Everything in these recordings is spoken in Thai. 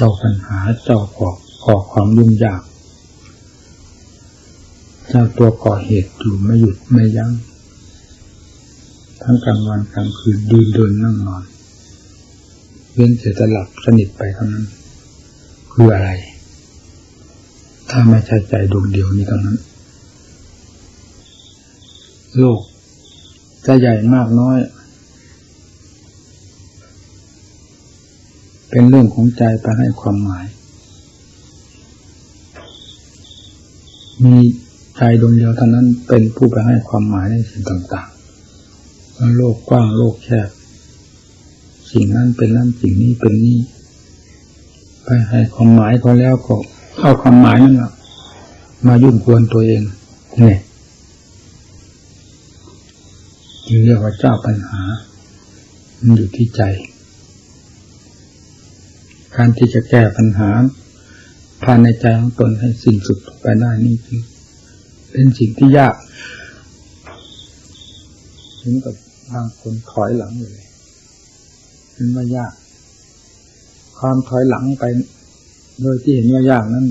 เจ้าปัญหาเจ้าก่อก่อความยุ่งยากเจ้าตัวก่อเหตุอยู่ไม่หยุดไม่ยัง้งทั้งกลางวันกลางคืนดืนเดินนั่งนอนเว้นแต่จะหลับสนิทไปเท่านั้น คืออะไร ถ้าไม่ใช่ใจดวงเดียวนี้เท่านั้น โลกจะใหญ่มากน้อย เป็นเรื่องของใจไปให้ความหมาย มีใจดวงเดียวเท่านั้นเป็นผู้ไปให้ความหมายในสิ่งต่างๆโลกกว้างโลกแคบสิ่งนั้นเป็นนั้นสิ่งนี้เป็นนี้ไปให้ความหมายเขาแล้วก็เอาความหมายนั่นแหละมายุ่งกวนตัวเองเนี่ยจึงเรียกว่าเจ้าปัญหา มันอยู่ที่ใจ การที่จะแก้ปัญหาภายในใจของตนให้สิ้นสุดไปได้นี่คือเป็นสิ่งที่ยากถึงกับบางคนถอยหลังเลยเห็นว่ายาก ความถอยหลังไป โดยที่เห็นว่ายากนั้น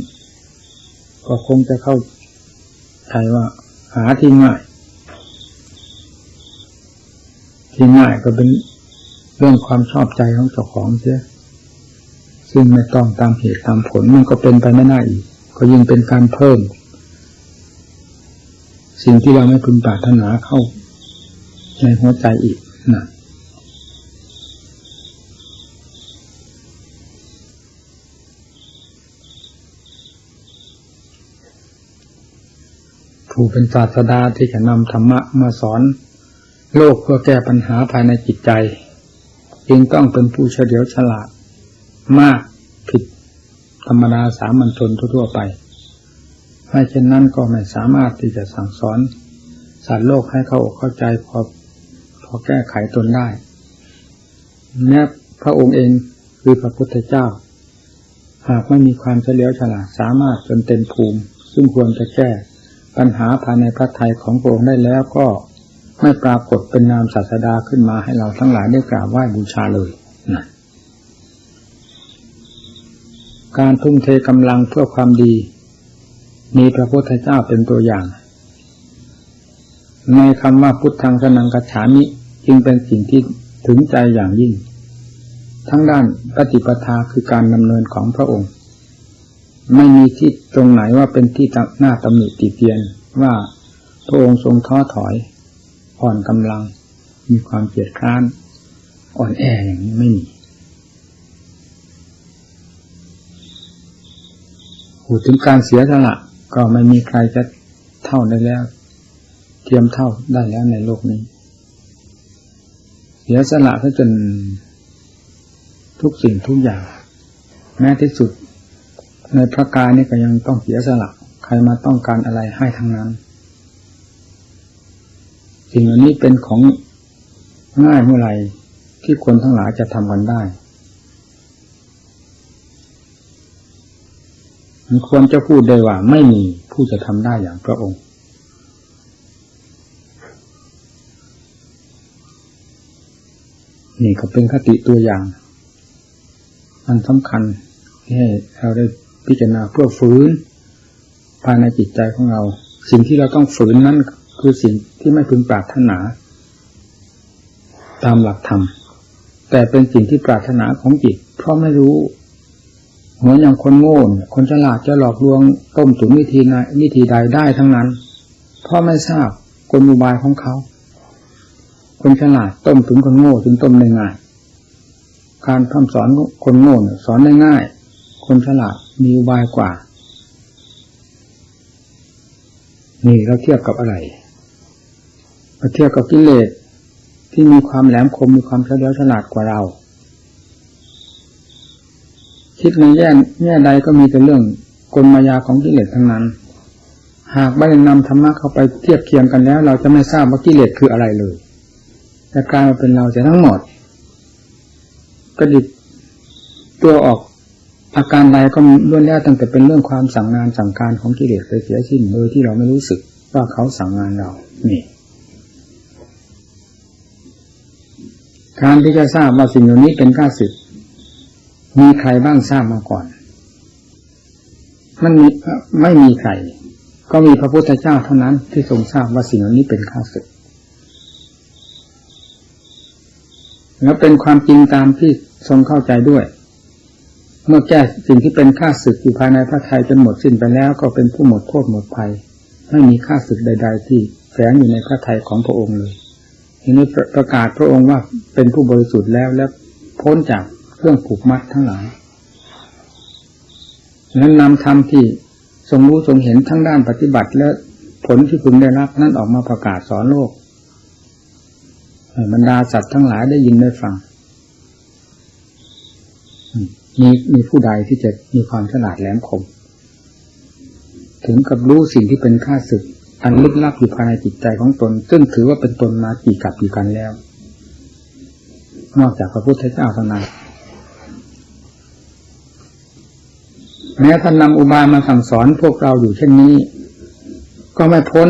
ก็คงจะเข้าใจว่า หาที่ง่าย ที่ง่ายก็เป็นเรื่องความชอบใจของเจ้าของเสีย ซึ่งไม่ต้องตามเหตุตามผลมันก็เป็นไปไม่ได้อีก ก็ยิ่งเป็นการเพิ่ม สิ่งที่เราไม่พึงปรารถนาเข้า ในหัวใจอีกนะผู้เป็นศาสดาที่จะนำธรรมะมาสอน โลกเพื่อแก้ปัญหาภายในจิตใจ จึงต้องเป็นผู้เฉลียวฉลาด มากผิดธรรมดาสามัญชนทั่วๆไปไม่เช่นนั้นก็ไม่สามารถที่จะสั่งสอนสัตว์โลกให้เขาเข้าใจพอพอแก้ไขตนได้แม้พระองค์เองคือพระพุทธเจ้า หากไม่มีความเฉลียวฉลาดสามารถจนเต็มภูมิ ซึ่งควรจะแก้ปัญหาภายในพระทัยของพระองค์ได้แล้วก็ไม่ปรากฏเป็นนามศาสดาขึ้นมาให้เราทั้งหลายได้กราบไหว้บูชาเลยนะ การทุ่มเทกำลังเพื่อความดี มีพระพุทธเจ้าเป็นตัวอย่าง ในคำว่าพุทธังสนังกัจฉามิจึงเป็นสิ่งที่ถึงใจอย่างยิ่ง ทั้งด้านปฏิปทาคือการดำเนินของพระองค์ ไม่มีที่ตรงไหนว่าเป็นที่หน้าตำหนิติเตียนว่าพระองค์ทรงท้อถอย อ่อนกำลัง มีความเกียดคร้าน อ่อนแออย่างนี้ไม่มี พูดถึงการเสียสละก็ไม่มีใครจะเท่าได้แล้ว เทียมเท่าได้แล้วในโลกนี้ เสียสละถ้าจนทุกสิ่งทุกอย่าง แม้ที่สุด ในพระกายนี่ก็ยังต้องเสียสละใครมาต้องการอะไรให้ทั้งนั้น สิ่งเหล่านี้เป็นของง่ายเมื่อไหร่ที่คนทั้งหลายจะทำกันได้ มันควรจะพูดได้ว่า ไม่มีผู้จะทำได้อย่างพระองค์ นี่ก็เป็นคติตัวอย่าง มันสำคัญที่ให้เราได้พิจารณาเพื่อฝืนภายในจิตใจของเรา สิ่งที่เราต้องฝืนนั้นคือสิ่งที่ไม่พึงปรารถนา ตามหลักธรรมแต่เป็นสิ่งที่ปรารถนาของจิต เพราะไม่รู้ เหมือนอย่างคนโง่คนฉลาดจะหลอกลวงต้มตุ๋นวิธีไหนวิธีใดได้ทั้งนั้นเพราะไม่ทราบกลอุบายของเขา คนฉลาดต้มตุ๋นคนโง่จึงต้มได้ง่าย การทำสอนคนโง่สอนได้ง่าย คนฉลาดมีอุบายกว่า นี่เราเทียบกับอะไรเราเทียบกับกิเลสที่มีความแหลมคมมีความเฉลียวฉลาดกว่าเรา คิดในแง่แง่ใดก็มีแต่เรื่องกลมายาของกิเลสทั้งนั้น หากไม่ได้นำธรรมะเข้าไปเทียบเคียงกันแล้ว เราจะไม่ทราบว่ากิเลสคืออะไรเลยแต่กลายมาเป็นเราจะทั้งหมดกระดิกตัวออกอาการใดก็ล้วนแล้วตั้งแต่เป็นเรื่องความสั่งงานสั่งการของกิเลสไปเสียสิ้นโดยที่เราไม่รู้สึกว่าเขาสั่งงานเรา นี่ การที่จะทราบว่าสิ่งเหล่านี้เป็นข้าศึก มีใครบ้างทราบมาก่อน มันมีไม่มีใคร ก็มีพระพุทธเจ้าเท่านั้นที่ทรงทราบว่าสิ่งเหล่านี้เป็นข้าศึก แล้วเป็นความจริงตามที่ทรงเข้าใจด้วย เมื่อแก้สิ่งที่เป็นข้าศึกอยู่ภายในพระไทยจนหมดสิ้นไปแล้ว ก็เป็นผู้หมดโทษหมดภัย ไม่มีข้าศึกใด ๆ ที่แฝงอยู่ในพระไทยของพระองค์เลยทีนี้ประกาศพระองค์ว่าเป็นผู้บริสุทธิ์แล้วและพ้นจาก เครื่องผูกมัดทั้งหลายนั้นนำธรรมที่ทรงรู้ทรงเห็นทั้งด้านปฏิบัติ และผลที่พึงได้รับนั้นออกมาประกาศสอนโลกบรรดาสัตว์ทั้งหลายได้ยินได้ฟังมีมีผู้ใดที่จะมีความฉลาดแหลมคม ถึงกับรู้สิ่งที่เป็นค่าศึก อันลึกลับอยู่ภายในจิตใจของตน ซึ่งถือว่าเป็นตนมากี่กับกี่กันแล้ว นอกจากพระพุทธเจ้าเท่านั้น แม้ท่านนำอุบายมาสั่งสอนพวกเราอยู่เช่นนี้ ก็ไม่พ้น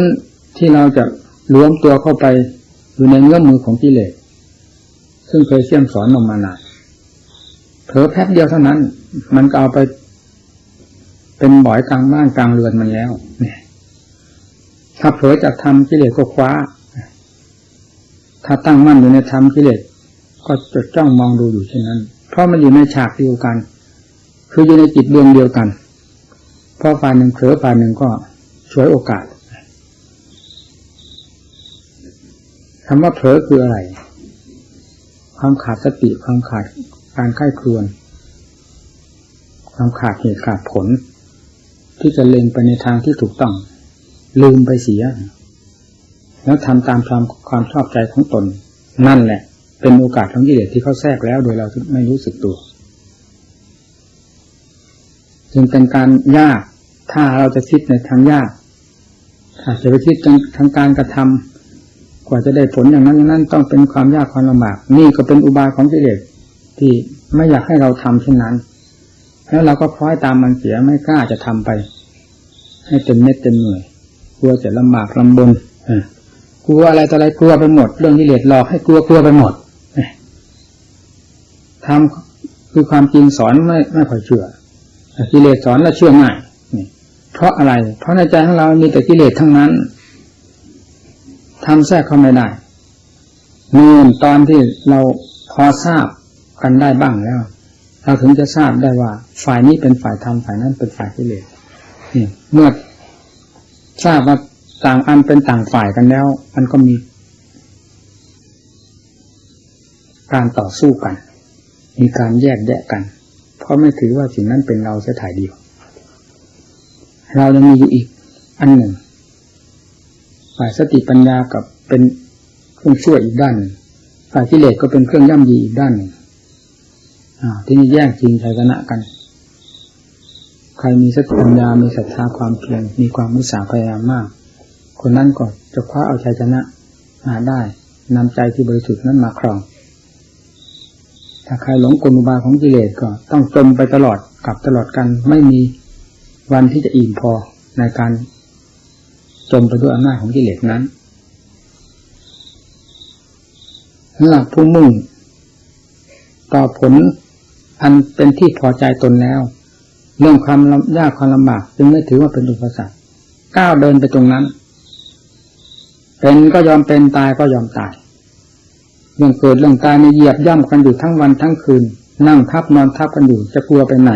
ที่เราจะล้วมตัวเข้าไปอยู่ในเงื้อมมือของกิเลสซึ่งเคยเชี่ยมสอนออกมานานเผลอแป๊บเดียวเท่านั้น มันก็เอาไป เป็นบ่อยกลางบ้านกลางเรือนมันแล้วเนี่ยถ้าเผลอจะทำกิเลสก็คว้า ถ้าตั้งมั่นอยู่ในธรรมกิเลสก็จดจ้องมองดูอยู่เช่นนั้น เพราะมันอยู่ในฉากเดียวกัน คืออยู่ในจิตดวงเดียวกันเพราะฝ่ายหนึ่งเผลอฝ่ายหนึ่งก็ช่วยโอกาสคำว่าเผลอคืออะไร ความขาดสติความขาดการไข้ครวน ความขาดเหตุขาดผล ที่จะเล็งไปในทางที่ถูกต้อง ลืมไปเสีย แล้วทำตามความความชอบใจของตน นั่นแหละ เป็นโอกาสของกิเลสที่เขาแทรกแล้วโดยเราไม่รู้สึกตัว จึงเป็นการยาก ถ้าเราจะคิดในทางยากถ้าจะไปคิดทางการกระทำกว่าจะได้ผลอย่างนั้นนั้นต้องเป็นความยากความลำบากนี่ก็เป็นอุบายของกิเลสที่ไม่อยากให้เราทำเช่นนั้น แล้วเราก็คล้อยตามมันเสียไม่กล้าจะทำไป ให้เต็มเม็ดเต็มหน่วยกลัวจะลำบากลำบนกลัวอะไรต่ออะไรกลัวไปหมด เรื่องกิเลสหลอกให้กลัวกลัวไปหมดทำคือความจริงสอนไม่ไม่ค่อยเชื่อ กิเลสสอนแล้วเชื่อง่ายเพราะอะไร เพราะในใจของเรามีแต่กิเลสทั้งนั้นทำแทรกเข้าไม่ได้นู่นตอนที่เราพอทราบกันได้บ้างแล้ว เราถึงจะทราบได้ว่า ฝ่ายนี้เป็นฝ่ายธรรมฝ่ายนั้นเป็นฝ่ายกิเลสเมื่อทราบว่าต่างอันเป็นต่างฝ่ายกันแล้ว มันก็มี การต่อสู้กัน มีการแยกแยะกัน ราะไม่ถือว่าสิ่งนั้นเป็นเราเสียถ่ายเดียว เรายังมีอยู่อีกอันหนึ่งฝ่ายสติปัญญากับเป็นเครื่องช่วยอีกด้านหนึ่งฝ่ายกิเลสก็เป็นเครื่องย่ำยีอีกด้านหนึ่งที่นี่แย่งจริงชัยชนะกัน ใครมีสติปัญญา มีศรัทธาความเพียร มีความมุสาพยายามมาก คนนั้นก็จะคว้าเอาชัยชนะมาได้นำใจที่บริสุทธิ์นั้นมาครอง ถ้าใครหลงกลอุบายของกิเลสก็ต้องจมไปตลอดกับตลอดกัน ไม่มีวันที่จะอิ่มพอในการจมไปด้วยอำนาจของกิเลสนั้นหลักผู้มุ่ง ต่อผลอันเป็นที่พอใจตนแล้ว เรื่องความยากความลำบากจึงไม่ถือว่าเป็นอุปสรรคก้าวเดินไปตรงนั้น เป็นก็ยอมเป็นตายก็ยอมตาย เรื่องเกิดเรื่องตายในเหยียบย่ำกันอยู่ทั้งวันทั้งคืน นั่งทับนอนทับกันอยู่จะกลัวไปไหน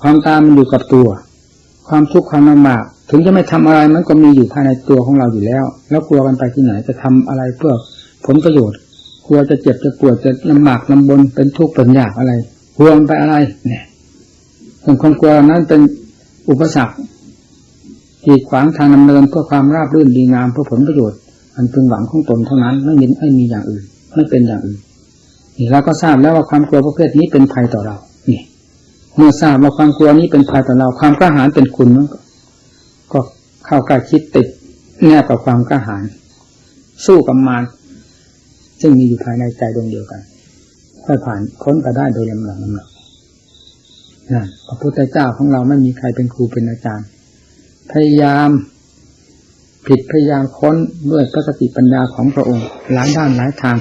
ความตายมันอยู่กับตัว ความทุกข์ความลำบากถึงจะไม่ทำอะไรมันก็มีอยู่ภายในตัวของเราอยู่แล้ว แล้วกลัวกันไปที่ไหนจะทำอะไรเพื่อผลประโยชน์กลัวจะเจ็บจะปวดจะลำบากลำบนเป็นทุกข์เป็นยากอะไรห่วงไปอะไร เนี่ยส่วนความกลัวนั้นเป็นอุปสรรคกีดขวางทางดำเนินเพื่อความราบรื่นดีงามเพื่อผลประโยชน์ อันพึงหวังของตนเท่านั้น ไม่มีไม่มีอย่างอื่น ไม่เป็นอย่างอื่นนี่เราก็ทราบแล้วว่าความกลัวประเภทนี้เป็นภัยต่อเรา นี่ เมื่อทราบว่าความกลัวนี้เป็นภัยต่อเรา ความกล้าหาญเป็นคุณมันก็เข้าใกล้คิดติดแนบกับความกล้าหาญสู้กับมารซึ่งมีอยู่ภายในใจดวงเดียวกันค่อยผ่านค้นไปได้โดยลำหลังลำหลังนั่นพระพุทธเจ้าของเราไม่มีใครเป็นครูเป็นอาจารย์ พยายาม ผิดพยายามค้นด้วยพระสติปัญญาของพระองค์หลายด้านหลายทาง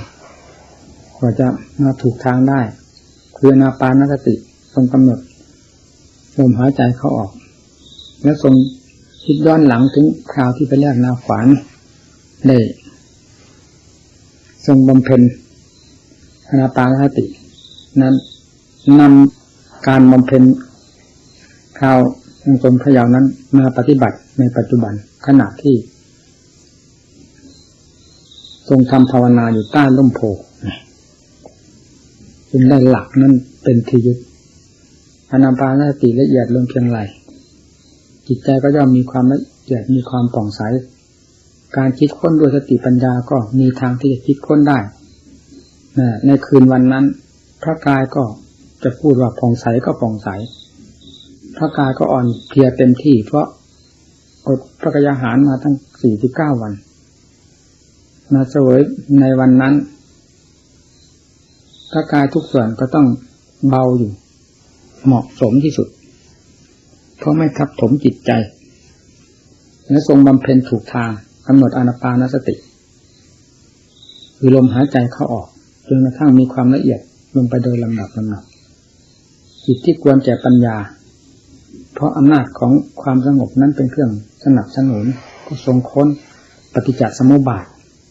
กว่าจะมาถูกทางได้ คืออนาปานสติทรงกำหนดลมหายใจเข้าออก แล้วทรงคิดย้อนหลังถึงคราวที่ไปแลกนาขวานได้ทรงบำเพ็ญอนาปานสติ นั้นนำการบำเพ็ญคราว ค์กรมพยาวนั้นมาปฏิบัติในปัจจุบันขณะที่ ทรงทำภาวนาอยู่ใต้ร่มโพจึงได้หลักนั้นเป็นที่ยึดอนาปานสติละเอียดลงเพียงไรจิตใจก็ย่อมมีความละเอียดมีความป่องใส การคิดค้นด้วยสติปัญญาก็มีทางที่จะคิดค้นได้ในคืนวันนั้นพระกายก็จะพูดว่าผ่องใสก็ผ่องใส พระกายก็อ่อนเพลียเต็มที่ เพราะอดพระกยาหารมาตั้งสี่สิบเก้าวัน มาเสวยในวันนั้นพระกายทุกส่วนก็ต้องเบาอยู่ เหมาะสมที่สุด เพราะไม่ทับถมจิตใจ และทรงบำเพ็ญถูกทางกำหนดอนาปานสติ คือลมหายใจเข้าออกจนกระทั่งมีความละเอียดลงไปโดยลำดับลำดับจิตที่ควรแก่ปัญญา ราะอำนาจของความสงบนั้นเป็นเครื่องสนับสนุนก็ทรงค้นปฏิจจสมุปบาท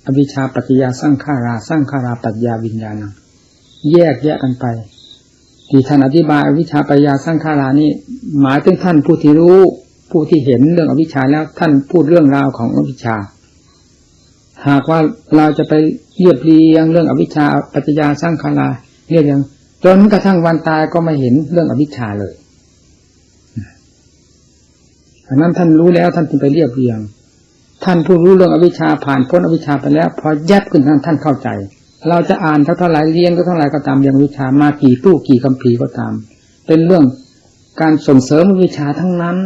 อวิชชาปัจจยาสร้างขาราสร้างขาราปัจจยาวิญญาณังแยกแยกกันไปที่ท่านอธิบายอวิชชาปัญญาสร้างขารานี่หมายถึงท่านผู้ที่รู้ผู้ที่เห็นเรื่องอวิชชาแล้วท่านพูดเรื่องราวของอวิชชา หากว่าเราจะไปเรียบเรียงเรื่องอวิชชาปัจจยาสร้างขาราเรียบยังจนกระทั่งวันตายก็ไม่เห็นเรื่องอวิชชาเลย อันนั้นท่านรู้แล้วท่านจึงไปเรียบเรียง ท่านผู้รู้เรื่องอวิชชาผ่านพ้นอวิชชาไปแล้ว พอยับขึ้นท่านท่านเข้าใจ เราจะอ่านเท่าเท่าไรเรียนก็เท่าไรก็ตามยังวิชามากี่ตู้กี่คำพีก็ตาม เป็นเรื่องการส่งเสริมวิชาทั้งนั้น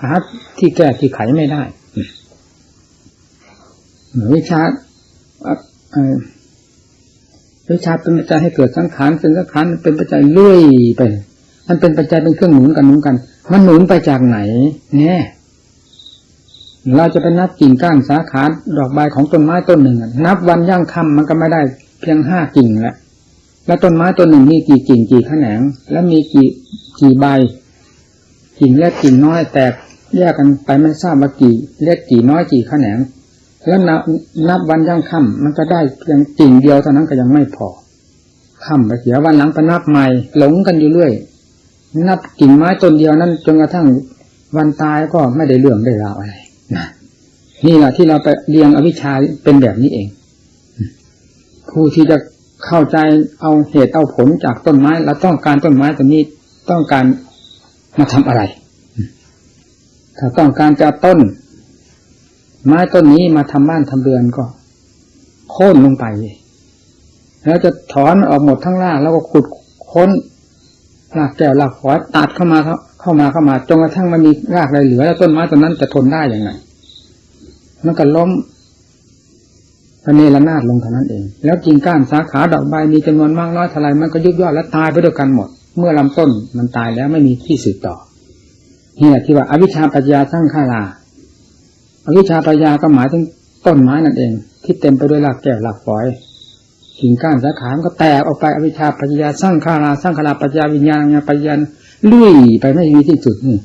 หาที่แก้ที่ไขไม่ได้วิชาวิชาเป็นปัจจัยให้เกิดสังขารเป็นสังขารเป็นปัจจัยเลื่อยไปมันเป็นปัจจัยเป็นเครื่องหนุนกันหนุนกัน มันหนุนไปจากไหน เนี่ยเราจะไปนับกิ่งก้านสาขาดอกใบของต้นไม้ต้นหนึ่ง นับวันย่างคำมันก็ไม่ได้เพียงห้ากิ่งแหละแล้วต้นไม้ต้นหนึ่งมีกี่กิ่งกี่แขนง แล้วมีกี่กี่ใบ กิ่งเล็กกิ่งน้อยแตกแยกกันไปไม่ทราบว่ากี่เล็กกี่น้อยกี่แขนง แล้วนับนับวันย่างค่ำมันก็ได้เพียงกิ่งเดียวเท่านั้นก็ยังไม่พอค่ำไปเสียวันหลังไปนับใหม่หลงกันอยู่เรื่อย นับกิ่งไม้ต้นเดียวนั้นจนกระทั่งวันตายก็ไม่ได้เรื่องได้ราวอะไรนะนี่แหละที่เราไปเรียงอวิชชาเป็นแบบนี้เองผู้ที่จะเข้าใจเอาเหตุเอาผลจากต้นไม้เราต้องการต้นไม้ตัวนี้ต้องการมาทำอะไร ถ้าต้องการจะต้น ไม้ต้นนี้มาทำบ้านทำเรือนก็โค่นลงไป แล้วจะถอนออกหมดทั้งล่างแล้วก็ขุดค้น รากแก้วรากขอตัดเข้ามาเข้ามาเข้ามาจนกระทั่งมันมีรากอะไรเหลือ แล้วต้นไม้ต้นนั้นจะทนได้อย่างไงมันก็ล้มพระเนรนาดลงเท่านั้นเอง แล้วกิ่งก้านสาขาดอกใบมีจำนวนมากน้อยเท่าไรมันก็ยุบย่อและตายไปด้วยกันหมด เมื่อลำต้นมันตายแล้วไม่มีที่สืบต่อนี่แหละที่ว่าอวิชชาปัญญาสร้างข้าราอวิชชาปัญญาก็หมายถึงต้นไม้นั่นเอง ที่เต็มไปด้วยรากแก้วรากฝอย กิ่งก้านสาขาก็แตกออกไปอวิชชาปัญญาสร้างขาราสร้างขาราปัญญาวิญญาณปัญญาลุยไปไม่มีที่สุดนี่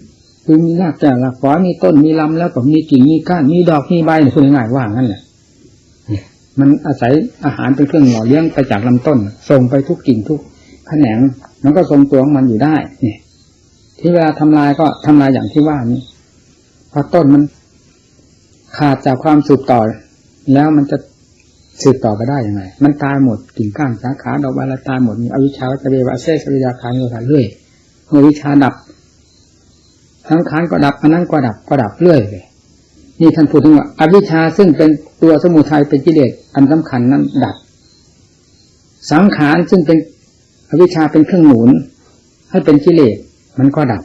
คือมีรากแก้วรากฝอมีต้นมีลำแล้วก็มีกิ่งมีก้านมีดอกมีใบพูดง่ายๆว่างั้นแหละมันอาศัยอาหารเป็นเครื่องหล่อเลี้ยงไปจากลำต้น ส่งไปทุกกิ่งทุกแขนงมันก็ทรงตัวของมันอยู่ได้เนี่ยที่เวลาทำลายก็ทำลายอย่างที่ว่านี้พอต้นมันขาดจากความสืบต่อ แล้วมันจะ สืบต่อไปได้ยังไง มันตายหมดกิ่งก้านสาขาดอกใบละตายหมดมีอวิชชาวัจเรวะเซสริยาคานิโรธาเรื่อยเมื่อวิชาดับทั้งขานก็ดับอันนั้นก็ดับก็ดับเรื่อยเลยนี่ท่านพูดถึงว่าอวิชชาซึ่งเป็นตัวสมุทัยเป็นกิเลสอันสำคัญนั้นดับ สังขารซึ่งเป็นอวิชชาเป็นเครื่องหนุนให้เป็นกิเลสมันก็ดับ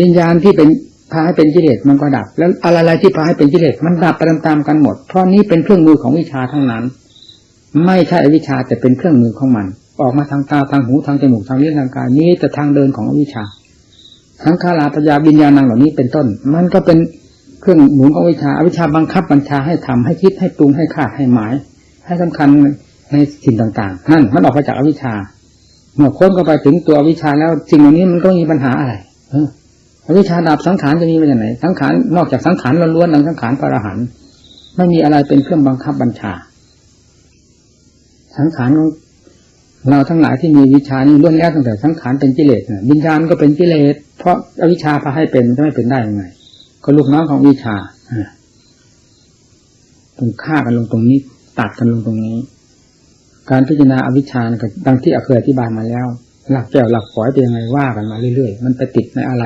วิญญาณที่เป็น พาให้เป็นกิเลสมันก็ดับ แล้วอะไรๆที่พาให้เป็นกิเลสมันดับไปตามๆกันหมด เพราะนี้เป็นเครื่องมือของวิชาทั้งนั้น ไม่ใช่อวิชาแต่เป็นเครื่องมือของมัน ออกมาทางตาทางหูทางจมูกทางลิ้นทางกายนี้แต่ทางเดินของอวิชาทั้งคาราปยาวิญญาณังเหล่านี้เป็นต้น มันก็เป็นเครื่องหนุนของวิชาอวิชาบังคับบัญชาให้ทำให้คิดให้ปรุงให้คาดให้หมาย ให้สำคัญในสิ่งต่างๆนั่นมันออกมาจากอวิชชาเมื่อค้นเข้าไปถึงตัววิชาแล้วสิ่งเหล่านี้มันก็มีปัญหาอะไรเออ วิชาดับสังขารจะมีมาจากไหน สังขารนอกจากสังขารล้วนๆดังสังขารพระอรหันต์ไม่มีอะไรเป็นเครื่องบังคับบัญชา สังขารของเราทั้งหลายที่มีวิชานี้ล้วนแล้วตั้งแต่สังขารเป็นกิเลสวิญญาณก็เป็นกิเลส เพราะอวิชชาพาให้เป็นจะไม่เป็นได้ยังไง ก็ลูกน้องของวิชาต้องฆ่ากันลงตรงนี้ ตัดกันลงตรงนี้ การพิจารณาอวิชชาก็ดังที่เคยอธิบายมาแล้ว หลักแก้วหลักฝอยเป็นยังไงว่ากันมาเรื่อยๆ มันไปติดในอะไร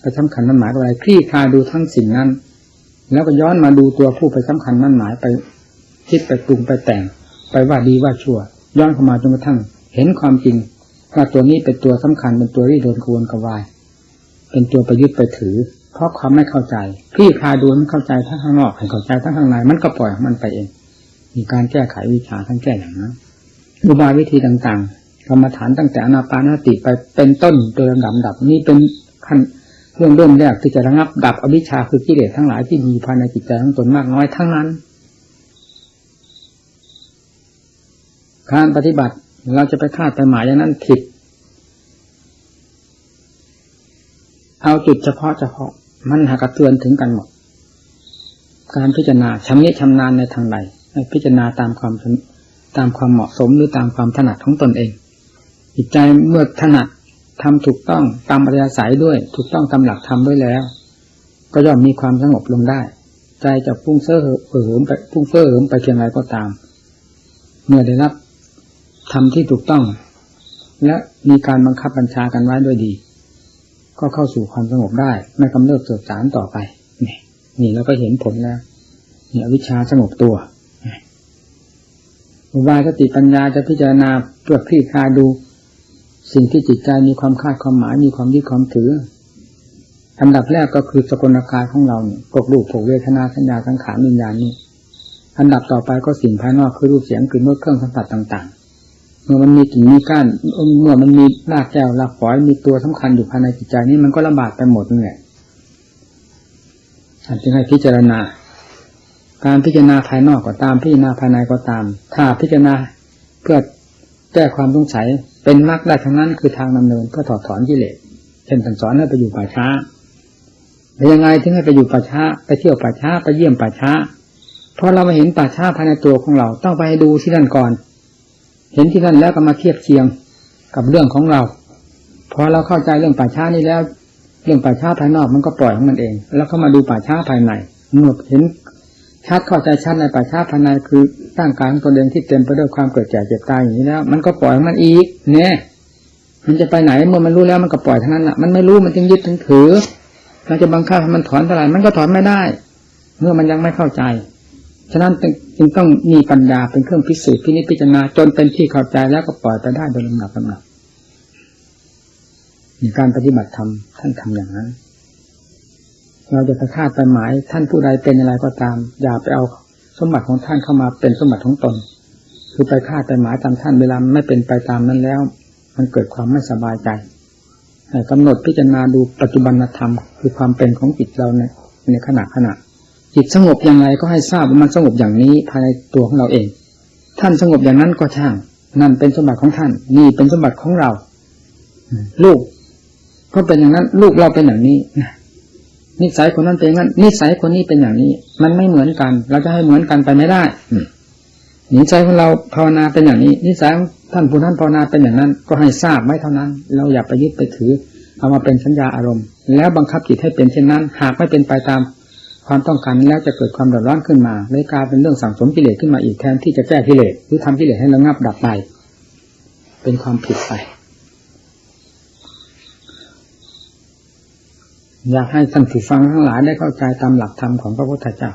ไปสำคัญมั่นหมายอะไรคลี่คลายดูทั้งสิ่งนั้น แล้วก็ย้อนมาดูตัวผู้ไปสำคัญมั่นหมายไปคิดไปปรุงไปแต่ง ไปว่าดีว่าชั่ว ย้อนเข้ามาจนกระทั่ง เห็นความจริงว่าตัวนี้เป็นตัวสำคัญเป็นตัวที่โดนกวนกวาย เป็นตัวประยุทธ์ไปถือ เพราะความไม่เข้าใจคลี่คลายดูมันเข้าใจทั้งข้างนอกเข้าใจทั้งข้างในมันก็ปล่อยมันไปเอง มีการแก้ไขวิชาทั้งแก้อย่างนั้นอุบายวิธีต่างๆกรรมฐานตั้งแต่อนาปานสติไปเป็นต้นโดยลำดับนี่เป็นขั้น เรื่องเริ่มแรกที่จะระงับ ดับอวิชชาคือกิเลสทั้งหลายที่มีภายในจิตใจของตนมากน้อยทั้งนั้น การปฏิบัติเราจะไปคาดไปหมายอย่างนั้นผิด เอาจุดเฉพาะเฉพาะ มันหากระเทือนถึงกันหมด การพิจารณาชำนิชำนาญในทางใดพิจารณาตามความตามความเหมาะสมหรือตามความถนัดของตนเองจิตใจเมื่อถนัด ทำถูกต้องตามปริยาศัยด้วย ถูกต้องตามหลักธรรมด้วยแล้ว ก็ย่อมมีความสงบลงได้ ใจจะพุ่งเซ่อเหิมไปพุ่งเซ่อเหิมไปเพียงไรก็ตาม เมื่อได้รับทำที่ถูกต้อง และมีการบังคับบัญชากันไว้ด้วยดี ก็เข้าสู่ความสงบได้ ไม่กำเริบเสดสารต่อไป นี่นี่เราก็เห็นผลแล้วเนี่ยวิชาสงบตัวอุบายสติปัญญาจะพิจารณาเพื่อคลี่คลายดู สิ่งที่จิตใจมีความคาดความหมายมีความยึดความถืออันดับแรกก็คือสกลกายของเราเนี่ยกบรูปผกเวทนาสัญญาสังขารวิญญาณนี่อันดับต่อไปก็สิ่งภายนอกคือรูปเสียงกลิ่นรสเครื่องสัมผัสต่าง ๆ เมื่อมันมีกิ่งมีก้านเมื่อมันมีรากแก้วรากฝอยมีตัวสำคัญอยู่ภายในจิตใจนี้มันก็ลำบากไปหมดนี่แหละอันจึงให้พิจารณา การพิจารณาภายนอกก็ตามพิจารณาภายในก็ตาม ถ้าพิจารณาเพื่อแก้ความสงสัย เป็นมรรคได้ทั้งนั้นคือทางดำเนินเพื่อถอดถอนกิเลสเช่นท่านสอนให้ไปอยู่ป่าช้าแต่ยังไงถึงให้ไปอยู่ป่าช้าไปเที่ยวป่าช้าไปเยี่ยมป่าช้าพราะเรามาเห็นป่าช้าภายในตัวของเราต้องไปดูที่นั่นก่อน เห็นที่นั่นแล้วก็มาเทียบเคียงกับเรื่องของเรา พอเราเข้าใจเรื่องป่าช้านี้แล้ว เรื่องป่าช้าภายนอกมันก็ปล่อยของมันเอง แล้วเข้ามาดูป่าช้าภายในเมื่อเห็น ชัดเข้าใจชัดในป่าช้าภายในคือร่างกายของตนเองที่เต็มไปด้วยความเกิดแก่เจ็บตายอย่างนี้แล้ว มันก็ปล่อยมันอีก เนี่ย มันจะไปไหนเมื่อมันรู้แล้วมันก็ปล่อยเท่านั้นแหละมันไม่รู้มันจึงยึดถึงถือเราจะบังคับให้มันถอนเท่าไหร่มันก็ถอนไม่ได้ เมื่อมันยังไม่เข้าใจฉะนั้นจึงต้องมีปัญญาเป็นเครื่องพิสูจน์พินิจพิจารณาจนเป็นที่เข้าใจแล้วก็ปล่อยไปได้โดยลำดับลำดับการปฏิบัติธรรมท่านทำอย่างนั้น เราจะคาดไปหมาย ท่านผู้ใดเป็นอะไรก็ตาม อย่าไปเอาสมบัติของท่านเข้ามาเป็นสมบัติของตน คือไปคาดไปหมายตามท่านเวลาไม่เป็นไปตามนั้นแล้ว มันเกิดความไม่สบายใจกำหนดพิจารณาดูปัจจุบันธรรม คือความเป็นของจิตเราในในขณะขณะจิตสงบอย่างไรก็ให้ทราบว่ามันสงบอย่างนี้ภายในตัวของเราเอง ท่านสงบอย่างนั้นก็ช่าง นั่นเป็นสมบัติของท่าน นี่เป็นสมบัติของเรา ลูก ก็เป็นอย่างนั้น ลูกเราเป็นอย่างนี้ นิสัยคนนั้นเป็นอย่างนั้น นิสัยคนนี้เป็นอย่างนี้ มันไม่เหมือนกัน เราจะให้เหมือนกันไปไม่ได้นิสัยของเราภาวนาเป็นอย่างนี้ นิสัยท่านผู้นั้นภาวนาเป็นอย่างนั้น ก็ให้ทราบไว้เท่านั้น เราอย่าไปยึดไปถือ เอามาเป็นสัญญาอารมณ์ แล้วบังคับจิตให้เป็นเช่นนั้น หากไม่เป็นไปตามความต้องการแล้วจะเกิดความเดือดร้อนขึ้นมาเลยกลายเป็นเรื่องสั่งสมกิเลสขึ้นมาอีกแทนที่จะแก้กิเลสหรือทำกิเลสให้ระงับดับไป เป็นความผิดไป อยากให้ท่านผู้ฟังทั้งหลายได้เข้าใจตามหลักธรรมของพระพุทธเจ้า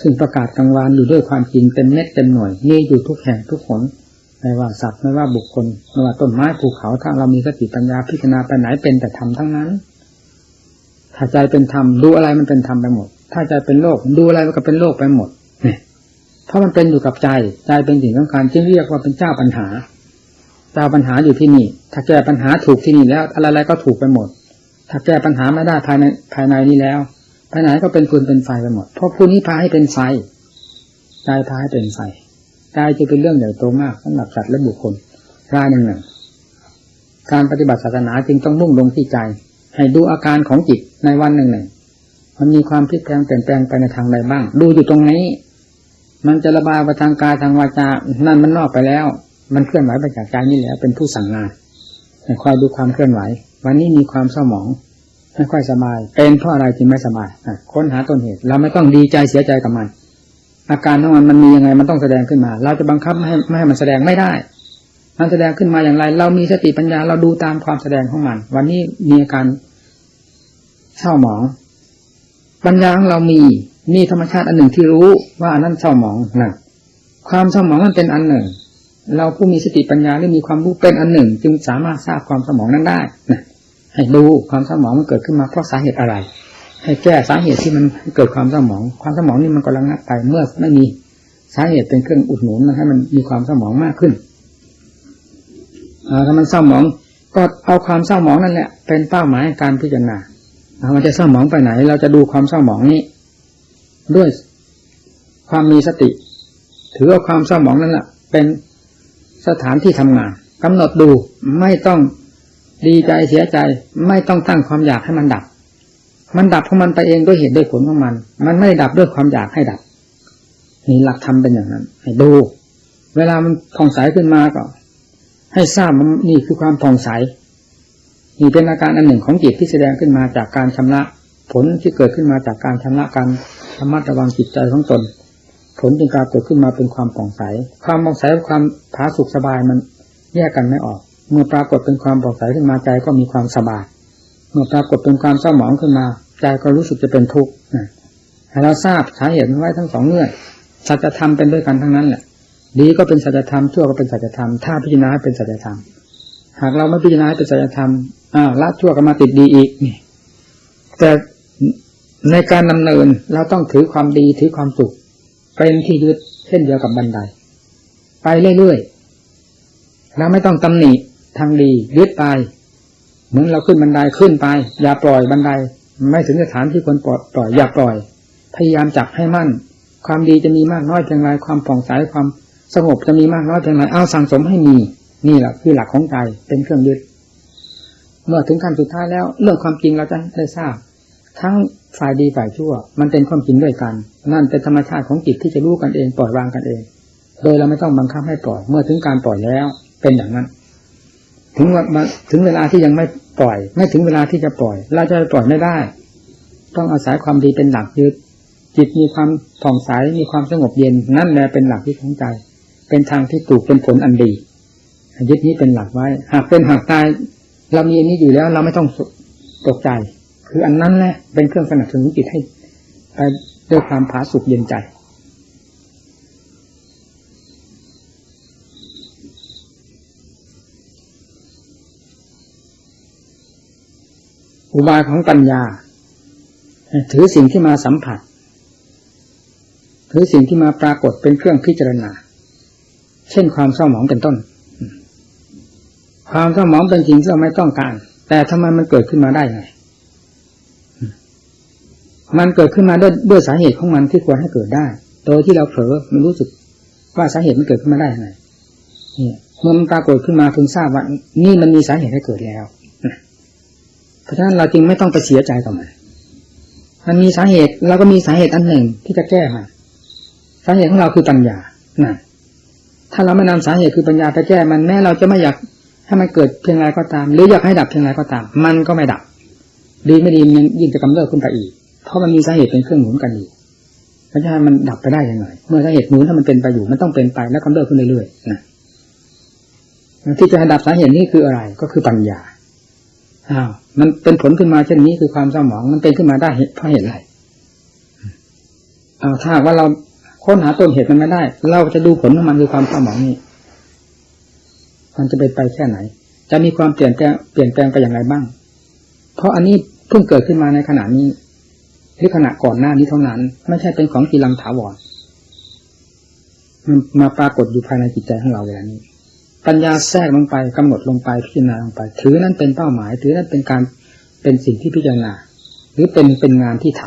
ซึ่งประกาศกลางวานอยู่ด้วยความจริงเต็มเม็ดเต็มหน่วยมีอยู่ทุกแห่งทุกคนไม่ว่าสัตว์ไม่ว่าบุคคลไม่ว่าต้นไม้ภูเขาถ้าเรามีสติปัญญาพิจารณาไปไหนเป็นแต่ธรรมทั้งนั้น ถ้าใจเป็นธรรมดูอะไรมันเป็นธรรมไปหมด ถ้าใจเป็นโลกดูอะไรมันก็เป็นโลกไปหมดเนี่ยเพราะมันเป็นอยู่กับใจใจเป็นสิ่งสำคัญจึงเรียกว่าเป็นเจ้าปัญหา เจ้าปัญหาอยู่ที่นี่ ถ้าแก้ปัญหาถูกที่นี่แล้ว อะไรๆก็ถูกไปหมด ถ้าแก้ปัญหาไม่ได้ภายในภายในนี้แล้วภายในก็เป็นฟืนเป็นไฟไปหมด เพราะผู้นี้พาให้เป็นไฟใจพาให้เป็นไฟใจจะเป็นเรื่องใหญ่โตมากสำหรับสัตว์และบุคคลรายหนึ่งหนึ่งการปฏิบัติศาสนาจึงต้องมุ่งลงที่ใจ ให้ดูอาการของจิตในวันหนึ่งหนึ่งมันมีความพลิกแปลงเปลี่ยนแปลงไปในทางใดบ้าง ดูอยู่ตรงนี้ มันจะระบายไปทางกายทางวาจา นั่นมันนอกไปแล้ว มันเคลื่อนไหวไปจากใจนี่แหละเป็นผู้สั่งงานคอยดูความเคลื่อนไหว วันนี้มีความเศร้าหมอง ไม่ค่อยสบาย เป็นเพราะอะไรจึงไม่สบายค้นหาต้นเหตุ เราไม่ต้องดีใจเสียใจกับมัน อาการของมันมันมียังไงมันต้องแสดงขึ้นมา เราจะบังคับไม่ให้ไม่ให้มันแสดงไม่ได้ มันแสดงขึ้นมาอย่างไร เรามีสติปัญญาเราดูตามความแสดงของมัน วันนี้มีอาการเศร้าหมอง ปัญญาของเรามีมีธรรมชาติอันหนึ่งที่รู้ว่าอันนั้นเศร้าหมองนะความเศร้าหมองมันเป็นอันหนึ่ง เราผู้มีสติปัญญาหรือมีความรู้เป็นอันหนึ่ง จึงสามารถทราบความเศร้าหมองนั้นได้นะ ให้ดูความเศร้าหมองมันเกิดขึ้นมาเพราะสาเหตุอะไร ให้แก้สาเหตุที่มันเกิดความเศร้าหมอง ความเศร้าหมองนี่มันก็ระงับไปเมื่อไม่มีสาเหตุเป็นเครื่องอุดหนุนมันให้มันมีความเศร้าหมองมากขึ้นถ้ามันเศร้าหมองก็เอาความเศร้าหมองนั่นแหละ เป็นเป้าหมายการพิจารณาอ่ามันจะเศร้าหมองไปไหน เราจะดูความเศร้าหมองนี้ ด้วยความมีสติ ถือว่าความเศร้าหมองนั่นแหละเป็นสถานที่ทำงานกำหนดดูไม่ต้อง ดีใจเสียใจไม่ต้องตั้งความอยากให้มันดับ มันดับของมันไปเองด้วยเหตุด้วยผลของมัน มันไม่ดับด้วยความอยากให้ดับนี่หลักธรรมเป็นอย่างนั้น ให้ดู เวลามันผ่องใสขึ้นมาก็ ให้ทราบมันนี่คือความผ่องใสนี่เป็นอาการอันหนึ่งของจิตที่แสดงขึ้นมาจากการชำระผลที่เกิดขึ้นมาจากการชำระการธระมัดระวังจิตใจของตน ผลจึงการเกิดขึ้นมาเป็นความผ่องใส ความผ่องใสกับความผาสุกสบายมันแยกกันไม่ออก เมื่อปรากฏเป็นความผ่องใสขึ้นมาใจก็มีความสบายเมื่อปรากฏเป็นความเศร้าหมองขึ้นมา ใจก็รู้สึกจะเป็นทุกข์ให้เราทราบสาเหตุไว้ทั้งสองเงื่อนสัจธรรมเป็นด้วยกันทั้งนั้นแหละดีก็เป็นสัจธรรมชั่วก็เป็นสัจธรรมถ้าพิจารณาเป็นสัจธรรม หากเราไม่พิจารณาเป็นสัจธรรมอ้าละชั่วก็มาติดดีอีกนี่ แต่ในการดำเนินเราต้องถือความดีถือความสุขเป็นที่ยึดเช่นเดียวกับบันได ไปเรื่อยๆเราไม่ต้องตำหนิ ทางดียึดไป เหมือนเราขึ้นบันไดขึ้นไป อย่าปล่อยบันได ไม่ถึงสถานที่ควรปล่อยอยอย่าปล่อย พยายามจับให้มั่น ความดีจะมีมากน้อยเพียงไรความผ่องใสความสงบจะมีมากน้อยเพียงไรเอาสั่งสมให้มี นี่แหละคือหลักของใจเป็นเครื่องยึดเมื่อถึงขั้นสุดท้ายแล้วเรื่องความจริงเราจะได้ทราบ ทั้งฝ่ายดีฝ่ายชั่ว มันเป็นความจริงด้วยกัน นั่นเป็นธรรมชาติของจิตที่จะรู้กันเองปล่อยวางกันเอง โดยเราไม่ต้องบังคับให้ปล่อย เมื่อถึงการปล่อยแล้วเป็นอย่างนั้น ถึงว่าถึงเวลาที่ยังไม่ปล่อย ไม่ถึงเวลาที่จะปล่อย เราจะปล่อยไม่ได้ ต้องอาศัยความดีเป็นหลักยึดจิตมีความผ่องใสมีความสงบเย็น นั่นแหละเป็นหลักที่ของใจ เป็นทางที่ถูกเป็นผลอันดียึดนี้เป็นหลักไว้ หากเป็นหากตาย เรามีอันนี้อยู่แล้ว เราไม่ต้องตกใจ คืออันนั้นแหละเป็นเครื่องสนับสนุนจิตให้ไปด้วยความผาสุกเย็นใจ อุบายของปัญญา ถือสิ่งที่มาสัมผัส ถือสิ่งที่มาปรากฏเป็นเครื่องพิจารณา เช่นความเศร้าหมองเป็นต้น ความเศร้าหมองเป็นสิ่งที่เราไม่ต้องการ แต่ทำไมมันเกิดขึ้นมาได้ไง มันเกิดขึ้นมาด้วยด้วยสาเหตุของมันที่ควรให้เกิดได้ โดยที่เราเผลอไม่รู้สึกว่าสาเหตุมันเกิดขึ้นมาได้ยังไงเมื่อมันปรากฏขึ้นมาถึงทราบว่านี่มันมีสาเหตุให้เกิดแล้ว ราะฉะนั้นเราจึงไม่ต้องไปเสียใจกับมันมันมีสาเหตุเราก็มีสาเหตุอันหนึ่งที่จะแก้มันสาเหตุของเราคือปัญญานะถ้าเราไม่นำสาเหตุคือปัญญาไปแก้มันแม้เราจะไม่อยากให้มันเกิดเพียงไรก็ตาม หรืออยากให้ดับเพียงไรก็ตาม มันก็ไม่ดับ ดีไม่ดีมันยิ่งจะกำเริบขึ้นไปอีก เพราะมันมีสาเหตุเป็นเครื่องหนุนกันอยู่เพราะฉะนั้นมันดับไปได้ยังไงเมื่อสาเหตุหนุนถ้ามันเป็นไปอยู่มันต้องเป็นไปแล้วกำเริบขึ้นเรื่อยๆนะที่จะดับสาเหตุนี้คืออะไรก็คือปัญญา อ้าวมันเป็นผลขึ้นมาเช่นนี้คือความเศร้าหมองมันเป็นขึ้นมาได้เพราะเหตุอะไรอ้าวถ้าว่าเราค้นหาต้นเหตุมันไม่ได้ เราจะดูผลของมันคือความเศร้าหมองนี้มันจะไปไปแค่ไหน จะมีความเปลี่ยนแปลงเปลี่ยนแปลงไปอย่างไรบ้าง เพราะอันนี้เพิ่งเกิดขึ้นมาในขณะนี้หรือขณะก่อนหน้านี้เท่านั้น ไม่ใช่เป็นของกีรังถาวรมันมาปรากฏอยู่ภายในจิตใจของเราเวลานี้ ปัญญาแทรกลงไปกำหนดลงไปพิจารณาลงไป ถือนั้นเป็นเป้าหมาย ถือนั้นเป็นการเป็นสิ่งที่พิจารณา หรือเป็นเป็นงานที่ท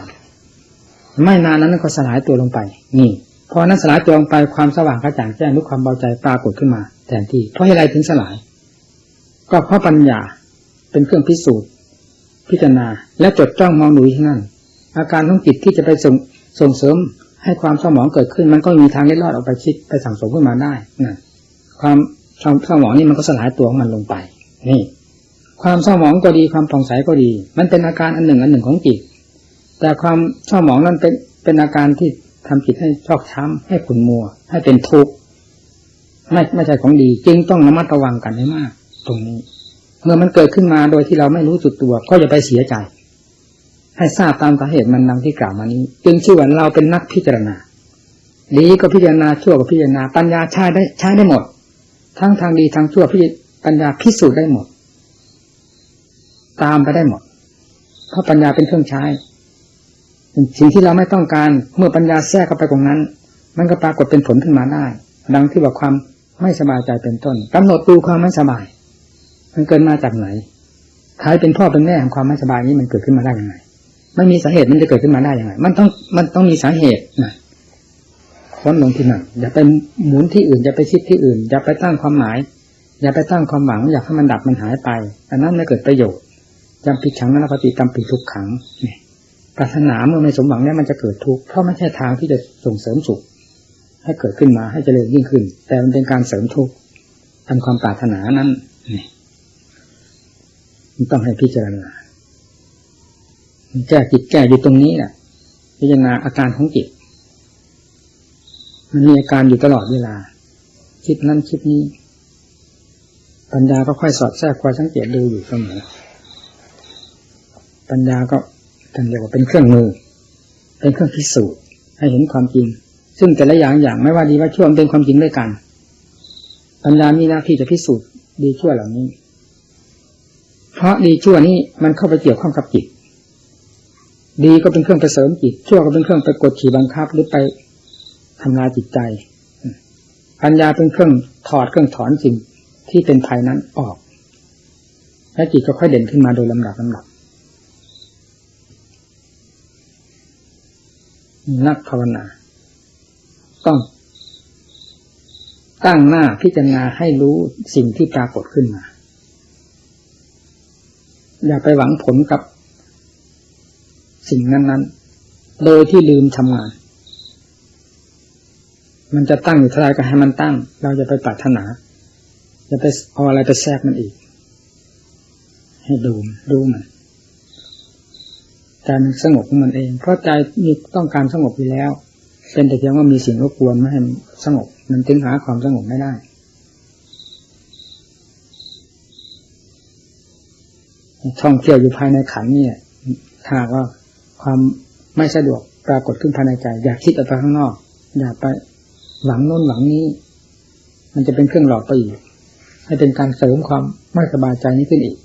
ำไม่นานนั้นก็สลายตัวลงไป นี่พอนั้นสลายตัวลงไปความสว่างกระจ่างแจ้งด้วยความเบาใจปรากฏขึ้นมาแทนที่เพราะอะไรถึงสลายกก็เพราะปัญญาเป็นเครื่องพิสูจน์ พิจารณา และจดจ้องมองดูที่นั่น อาการของจิตที่จะไปส่งส่งเสริมให้ความสมองเกิดขึ้น มันก็มีทางเล็ดลอดออกไปคิดไปสั่งสมขึ้นมาได้นะความ สมองนี่มันก็สลายตัวของมันลงไป นี่ ความเศร้าหมองก็ดีความผ่องใสก็ดี มันเป็นอาการอันหนึ่งอันหนึ่งของจิต แต่ความเศร้าหมองนั้นเป็นเป็นอาการที่ทำจิตให้ชอกช้ำให้ขุ่นมัว ให้เป็นทุกข์ไม่ไม่ใช่ของดี จึงต้องระมัดระวังกันให้มาก ตรงนี้ เมื่อมันเกิดขึ้นมาโดยที่เราไม่รู้จุดตัว ก็อย่าไปเสียใจ ให้ทราบตามสาเหตุมันดังที่กล่าวมานี้ จึงชื่อว่าเราเป็นนักพิจารณาดีก็พิจารณาชั่วก็พิจารณาปัญญาใช้ได้ใช้ได้หมด ทั้งทางดีทางชั่วพิปัญญาพิสูจน์ได้หมด ตามไปได้หมด เพราะปัญญาเป็นเครื่องใช้สิ่งที่เราไม่ต้องการเมื่อปัญญาแทรกเข้าไปตรงนั้น มันก็ปรากฏเป็นผลขึ้นมาได้ ดังที่บอกความไม่สบายใจเป็นต้นกำหนดดูความไม่สบาย มันเกิดมาจากไหนใครเป็นพ่อเป็นแม่ของความไม่สบายนี้มันเกิดขึ้นมาได้ยังไง ไม่มีสาเหตุมันจะเกิดขึ้นมาได้ยังไง มันต้องมันต้องมีสาเหตุนะ ค้นลงที่นั่นอย่าไปหมุนที่อื่นอย่าไปคิดที่อื่น อย่าไปตั้งความหมาย อย่าไปตั้งความหวัง อยากให้มันดับมันหายไป อันนั้นไม่เกิดประโยชน์จำผิดขังนั้นปฏิกรรมผิดทุกขังนี่ปรารถนาเมื่อไม่สมหวังเนี่ยมันจะเกิดทุกข์เพราะไม่ใช่ทางที่จะส่งเสริมสุข ให้เกิดขึ้นมาให้เจริญยิ่งขึ้น แต่มันเป็นการเสริมทุกข์ทำความปรารถนานั้นนี่มันต้องให้พิจารณาแก้จิตแก้อยู่ตรงนี้แหละพิจารณาอาการของจิต มันมีอาการอยู่ตลอดเวลา คิดนั้นคิดนี้ ปัญญาก็ค่อยสอดแทรกคอยสังเกตดูอยู่เสมอปัญญาก็ท่านเรียกว่าเป็นเครื่องมือ เป็นเครื่องพิสูจน์ให้เห็นความจริง ซึ่งแต่ละอย่างอย่างไม่ว่าดีว่าชั่วมันเป็นความจริงด้วยกัน ปัญญามีหน้าที่จะพิสูจน์ดีชั่วเหล่านี้ เพราะดีชั่วนี้มันเข้าไปเกี่ยวข้องกับจิต ดีก็เป็นเครื่องไปเสริมจิต ชั่วก็เป็นเครื่องไปกดขี่บังคับหรือไป ทำลายจิตใจ ปัญญาเป็นเครื่องถอดเครื่องถอนสิ่งที่เป็นภัยนั้นออก และจิตก็ค่อยเด่นขึ้นมาโดยลำดับลำดับนักภาวนา ต้องตั้งหน้าพิจารณาให้รู้สิ่งที่ปรากฏขึ้นมา อย่าไปหวังผลกับสิ่งนั้น ๆ โดยที่ลืมทำงาน มันจะตั้งอยู่เท่าไรก็ให้มันตั้ง เราจะไปปรารถนา จะไปเอาอะไรไปแทรกมันอีก ให้ดูดูมันใจมันสงบของมันเอง เพราะใจมีต้องการสงบอยู่แล้ว เป็นแต่เพียงว่ามีสิ่งรบกวนไม่ให้สงบ มันถึงหาความสงบไม่ได้ ท่องเที่ยวอยู่ภายในขันนี่ถ้าว่าความไม่สะดวกปรากฏขึ้นภายในใจ อยากคิดออกไปข้างนอก อย่าไป หวังโน้นหวังนี้ มันจะเป็นเครื่องหลอกไปอีก ให้เป็นการเสริมความไม่สบายใจนี้ขึ้นอีก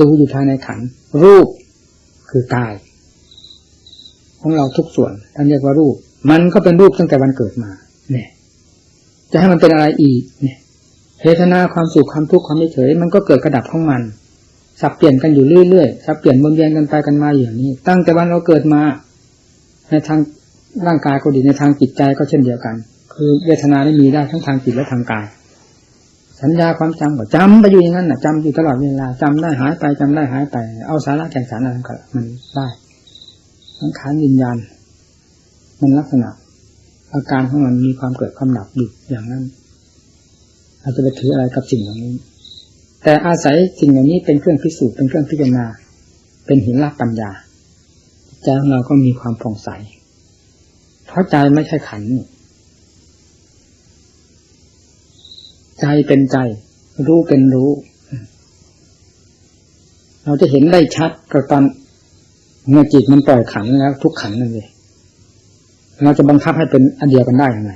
ดูอยู่ภายในขัน รูปคือกาย ของเราทุกส่วนท่านเรียกว่ารูป มันก็เป็นรูปตั้งแต่วันเกิดมา เนี่ย จะให้มันเป็นอะไรอีก เนี่ยเวทนาความสุขความทุกข์ความเฉยมันก็เกิดกระดับของมัน สับเปลี่ยนกันอยู่เรื่อยๆสับเปลี่ยนวนเวียนกันไปกันมาอย่างนี้ ตั้งแต่วันเราเกิดมา ในทาง ร่างกายก็ดีในทางจิตใจก็เช่นเดียวกัน คือเวทนาได้มีได้ทั้งทางจิตและทางกาย สัญญาความจำก็จำไปอยู่อย่างนั้นนะจำอยู่ตลอดเวลาจำได้หายไปจำได้หายไป เอาสาระแก่นสารอะไรก็มันได้สังขารวิญญาณมันลักษณะ อาการของมันมีความเกิดความดับอยู่อย่างนั้น อาจจะไปถืออะไรกับสิ่งเหล่านี้ แต่อาศัยสิ่งเหล่านี้เป็นเครื่องพิสูจน์เป็นเครื่องพิจารณา เป็นหินลักปัญญาใจของเราก็มีความผ่องใส เพราะใจไม่ใช่ขันใจเป็นใจ รู้เป็นรู้ เราจะเห็นได้ชัดก็ตอนเมื่อจิตมันปล่อยขันแล้ว ทุกขันนั่นเลยเราจะบังคับให้เป็นอันเดียวกันได้ยังไง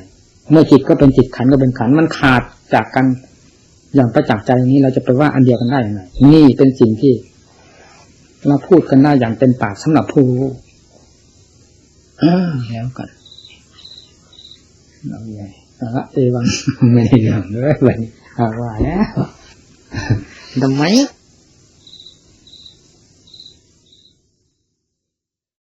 เมื่อจิตก็เป็นจิตขันก็เป็นขันมันขาดจากกันอย่างประจักษ์ใจนี้เราจะไปว่าอันเดียวกันได้ยังไงนี่เป็นสิ่งที่ เราพูดกันได้อย่างเต็มปากสำหรับผู้รู้แล้วกัน เราใหญ่ละเอวังไ